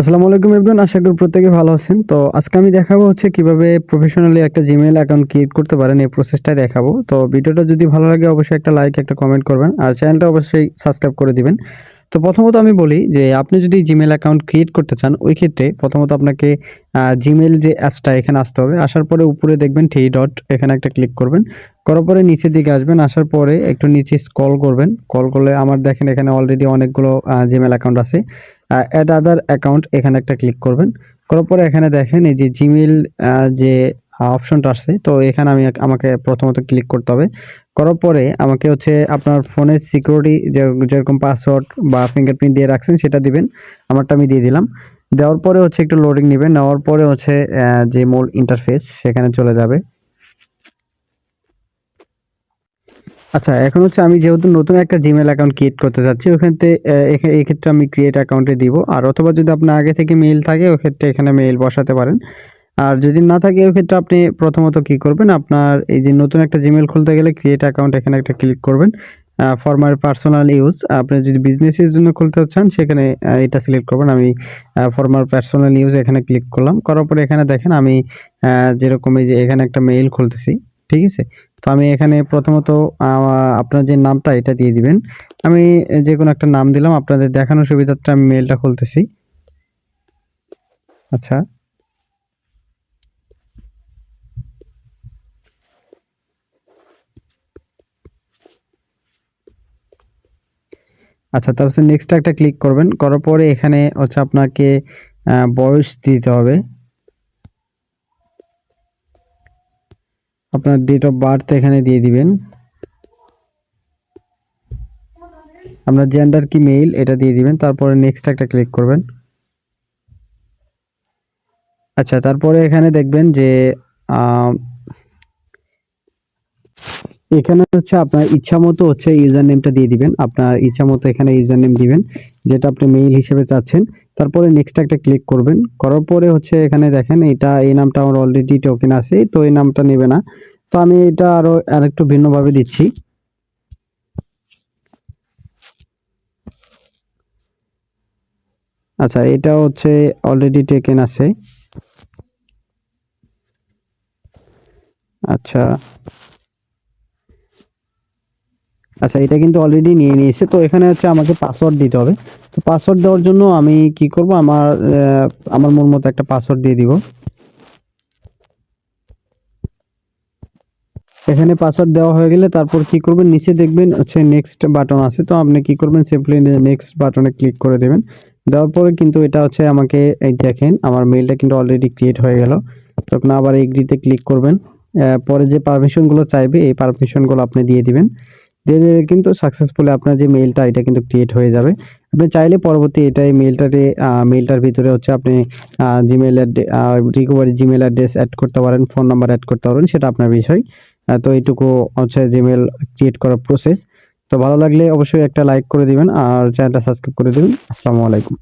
আসসালামু আলাইকুম এভরিওয়ান, আশা করি প্রত্যেকে ভালো আছেন। তো আজকে আমি দেখাবো হচ্ছে কীভাবে প্রফেশনালি একটা জিমেইল অ্যাকাউন্ট ক্রিয়েট করতে পারেন, এই প্রসেসটাই দেখাবো। তো ভিডিওটা যদি ভালো লাগে, অবশ্যই একটা লাইক একটা কমেন্ট করবেন, আর চ্যানেলটা অবশ্যই সাবস্ক্রাইব করে দিবেন। তো প্রথমত আমি বলি যে, আপনি যদি জিমেল অ্যাকাউন্ট ক্রিয়েট করতে চান, ওই ক্ষেত্রে প্রথমত আপনাকে জিমেল যে অ্যাপসটা এখানে আসতে হবে। আসার পরে উপরে দেখবেন থ্রি ডট এখানে একটা ক্লিক করবেন। করার পরে নিচের দিকে আসবেন, আসার পরে একটু নিচে স্ক্রল করবেন। কল করলে আমার দেখেন এখানে অলরেডি অনেকগুলো জিমেল অ্যাকাউন্ট আছে। অ্যাড আদার অ্যাকাউন্ট এখানে একটা ক্লিক করবেন। করার পরে এখানে দেখেন এই যে জিমেল যে অপশনটা আসছে তো এখানে আমি আমাকে প্রথমত ক্লিক করতে হবে। করার পরে আমাকে হচ্ছে আপনার ফোনের সিকিউরিটি যে, যেরকম পাসওয়ার্ড বা ফিঙ্গারপ্রিন্ট দিয়ে রাখছেন, সেটা দিবেন। আমারটা আমি দিয়ে দিলাম। দেওয়ার পরে হচ্ছে একটু লোডিং নেবেন। নেওয়ার পরে হচ্ছে যে মূল ইন্টারফেস সেখানে চলে যাবে। আচ্ছা এখন হচ্ছে আমি যেহেতু নতুন একটা জিমেল অ্যাকাউন্ট ক্রিয়েট করতে চাচ্ছি, ওখানতে এই ক্ষেত্রে আমি ক্রিয়েট অ্যাকাউন্টে দিব। আর অথবা যদি আপনার আগে থেকে মেইল থাকে ওই ক্ষেত্রে এখানে মেইল বসাতে পারেন। আর যদি না থাকে ওই ক্ষেত্রে আপনি প্রথমত কি করবেন, আপনার এই যে নতুন একটা জিমেল খুলতে গেলে ক্রিয়েট অ্যাকাউন্ট এখানে একটা ক্লিক করবেন। ফর মাই পার্সোনাল ইউজ আপনি যদি বিজনেসের জন্য খুলতে চান, সেখানে এটা সিলেক্ট করবেন। আমি ফর মাই পার্সোনাল ইউজ এখানে ক্লিক করলাম। করার পরে এখানে দেখেন আমি যেরকম এই যে এখানে একটা মেইল খুলতেছি, ঠিক আছে? তো আমি এখানে প্রথমত আপনার যে নামটা এটা দিয়ে দিবেন। আমি যে কোনো একটা নাম দিলাম, আপনাদের দেখানোর সুবিধার্থে আমি মেইলটা খুলতেছি। আচ্ছা। আচ্ছা তারপর নেক্সট একটা ক্লিক করবেন। করার পরে এখানে হচ্ছে আপনাকে বয়স দিতে হবে। আপনার ডেট অফ বার্থ এখানে দিয়ে দিবেন। আপনার জেন্ডার কি মেইল এটা দিয়ে দিবেন, তারপরে নেক্সট একটা ক্লিক করবেন। আচ্ছা তারপরে এখানে দেখবেন যে এখানে হচ্ছে আপনার ইচ্ছা মতো হচ্ছে ইউজার নেমটা দিয়ে দিবেন। আপনার ইচ্ছা মতো এখানে ইউজার নেম দিবেন, যেটা আপনি মেইল হিসেবে চাচ্ছেন। তারপরে নেক্সট একটা ক্লিক করবেন। করার পরে হচ্ছে এখানে দেখেন, এটা এই নামটা আমার অলরেডি টোকেন আছে, তো এই নামটা নেবে না। তো আমি এটা আরও আরেকটু ভিন্নভাবে দিচ্ছি। আচ্ছা এটা হচ্ছে অলরেডি টেকেন আছে। আচ্ছা আচ্ছা এটা কিন্তু অলরেডি নিয়ে নিয়েছে। তো এখানে হচ্ছে আমাকে পাসওয়ার্ড দিতে হবে। তো পাসওয়ার্ড দেওয়ার জন্য আমি কি করব? আমার আমার মন মতো একটা পাসওয়ার্ড দিয়ে দিব। এখানে পাসওয়ার্ড দেওয়া হয়ে গেলে তারপর কি করবেন? নিচে দেখবেন হচ্ছে নেক্সট বাটন আছে। তো আপনি কি করবেন? সিম্পলি নেক্সট বাটনে ক্লিক করে দেবেন। দেওয়ার পরে কিন্তু এটা হচ্ছে আমাকে এই দেখেন, আমার মেইলটা কিন্তু অলরেডি ক্রিয়েট হয়ে গেল। তখন আবার এগ্রিতে ক্লিক করবেন। পরে যে পারমিশনগুলো চাইবে, এই পারমিশনগুলো আপনি দিয়ে দিবেন। দিয়ে কিন্তু সাকসেসফুলি আপনার যে মেইলটা এটা কিন্তু ক্রিয়েট হয়ে যাবে। আপনি চাইলে পরবর্তী এটা এই মেইলটাতে মেইলটার ভিতরে হচ্ছে আপনি Gmail recovery Gmail address add করতে পারেন ফোন নাম্বার অ্যাড করতে পারেন, সেটা আপনার বিষয়। তো এইটুকু হচ্ছে জিমেল ক্রিয়েট করার প্রসেস তো ভালো লাগলে অবশ্যই একটা লাইক করে দিবেন, আর চ্যানেলটা সাবস্ক্রাইব করে দিবেন। আসসালামু আলাইকুম।